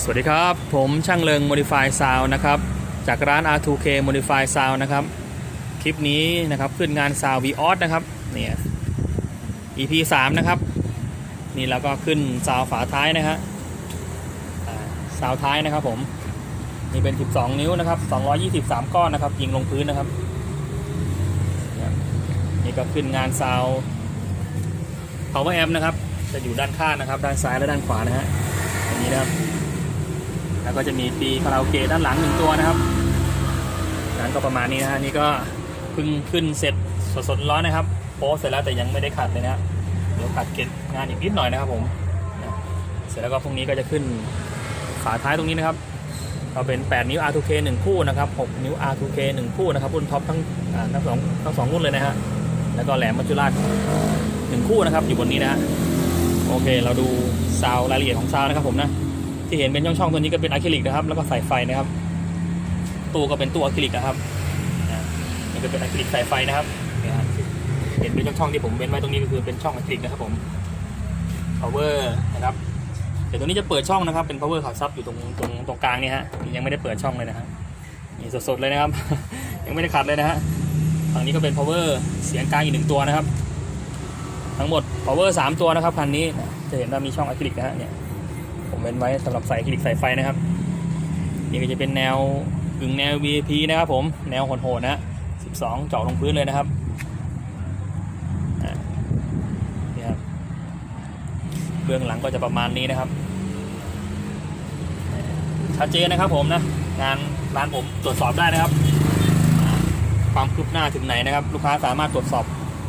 สวัสดีครับ ผมช่างเริง Modify Sound นะครับ จากร้าน R2K Modify Sound นะครับ คลิปนี้นะครับขึ้นงาน Sound v o s นะครับเนี่ย EP 3 นะครับ นี่แล้วก็ขึ้นซาวฝาท้ายนะฮะอ่าซาวท้ายนะครับผมนี่เป็น 12 นิ้วนะครับ 223 ก้อนนะครับ ยิงลงพื้นนะครับ นี่ก็ขึ้นงานซาว Power Amp นะครับ จะอยู่ด้านข้างนะครับ ด้านซ้ายและด้านขวานะฮะอย่างนี้นะครับ แล้วก็จะมีปีคาราโอเกะด้านหลังหนึ่งตัวนะครับนั้นก็ประมาณนี้นะฮะนี่ก็เพิ่งขึ้นเสร็จสดๆร้อนนะครับโพสเสร็จแล้วแต่ยังไม่ได้ขัดเลยนะฮะเดี๋ยวขัดเก็บงานอีกนิดหน่อยนะครับผมนะเสร็จแล้วก็พรุ่งนี้ก็จะขึ้นฝาท้ายตรงนี้นะครับก็เป็น 8 นิ้ว R2K 1 คู่นะครับ 6 นิ้ว R2K 1 คู่นะครับรุ่นท็อปทั้งทั้งสองทั้งสองรุ่นเลยนะฮะแล้วก็แหลมมัจจุราชหนึ่งคู่นะครับอยู่บนนี้นะฮะโอเค เราดูซาวรายละเอียดของซาวนะครับผมนะ ที่เห็นเป็นช่องๆตัวนี้ก็เป็นอะคริลิกนะครับ แล้วก็ใส่ไฟนะครับ ตู้ก็เป็นตู้อะคริลิกนะครับนี่ก็เป็นอะคริลิกใส่ไฟนะครับเห็นเป็นช่องๆที่ผมเว้นไว้ตรงนี้ก็คือเป็นช่องอะคริลิกนะครับผม power นะครับเดี๋ยวตัวนี้จะเปิดช่องนะครับ เป็น power ขับซับอยู่ตรงตรงตรงกลางนี่ฮะยังไม่ได้เปิดช่องเลยนะฮะนี่สดๆเลยนะครับ ยังไม่ได้ขัดเลยนะฮะฝั่งนี้ก็เป็น power เสียงกลางอีกหนึ่งตัวนะครับ ทั้งหมด power สามตัวนะครับคันนี้จะเห็นว่ามีช่องอะคริลิกนะฮะเนี่ย ผมเว้นไว้สำหรับใส่คลิกใส่ไฟนะครับ นี่ก็จะเป็นแนวกึ่งแนว VIP นะครับผมแนวโหดๆนะ12 เจาะลงพื้นเลยนะครับนี่ครับเบื้องหลังก็จะประมาณนี้นะครับชัดเจนนะครับผมนะงานร้านผมตรวจสอบได้นะครับ ความคืบหน้าถึงไหนนะครับ ลูกค้าสามารถตรวจสอบ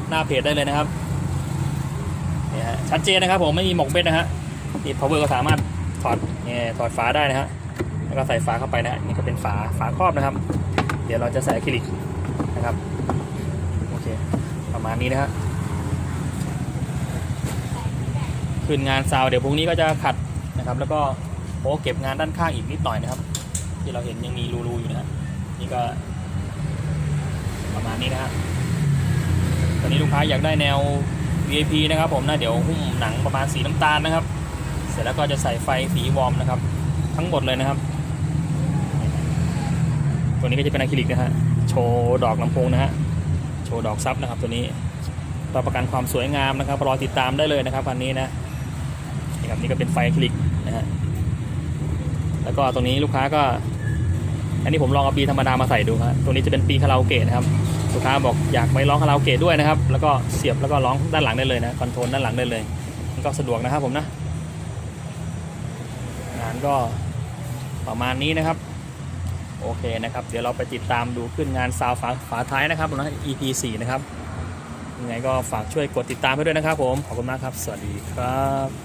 หน้าเพจได้เลยนะครับนี่ยฮะชัดเจนนะครับผมไม่มีหมกเบ็ดนะฮะนี่ power ก็สามารถ ถอดเนี่ยถอดฝาได้นะฮะแล้วก็ใส่ฝาเข้าไปนะฮะนี่ก็เป็นฝาฝาครอบนะครับ เดี๋ยวเราจะใส่อะคริลิกนะครับโอเคประมาณนี้นะฮะคืนงานซาวเดี๋ยวพรุ่งนี้ก็จะขัดนะครับ แล้วก็โอ้เก็บงานด้านข้างอีกนิดหน่อยนะครับ ที่เราเห็นยังมีรูๆอยู่นะฮะนี่ก็ ประมาณนี้นะฮะตอนนี้ลูกค้าอยากได้แนว VIP นะครับ ผมนะเดี๋ยวหุ้มหนังประมาณสีน้ำตาลนะครับ เสร็จแล้วก็จะใส่ไฟสีวอร์มนะครับ ทั้งหมดเลยนะครับ ตัวนี้ก็จะเป็นอะคริลิกนะฮะโชว์ดอกลำโพงนะฮะโชว์ดอกซับนะครับ ตัวนี้รับประกันความสวยงามนะครับรอติดตามได้เลยนะครับคันนี้นะนี่ครับนี่ก็เป็นไฟอะคริลิกนะฮะแล้วก็ตรงนี้ลูกค้าก็ อันนี้ผมลองเอาปีธรรมดามาใส่ดูครับตัวนี้จะเป็นปีคาราโอเกะนะครับลูกค้าบอกอยากไปร้องคาราโอเกะด้วยนะครับ แล้วก็เสียบแล้วก็ร้องด้านหลังได้เลยนะคอนโทรลด้านหลังได้เลย มันก็สะดวกนะครับผมนะ งานก็ประมาณนี้นะครับ โอเคนะครับ เดี๋ยวเราไปติดตามดูขึ้นงานซาวฝาฝาท้ายนะครับนะ EP 4นะครับยังไงก็ฝากช่วยกดติดตามให้ด้วยนะครับผม ขอบคุณมากครับ สวัสดีครับ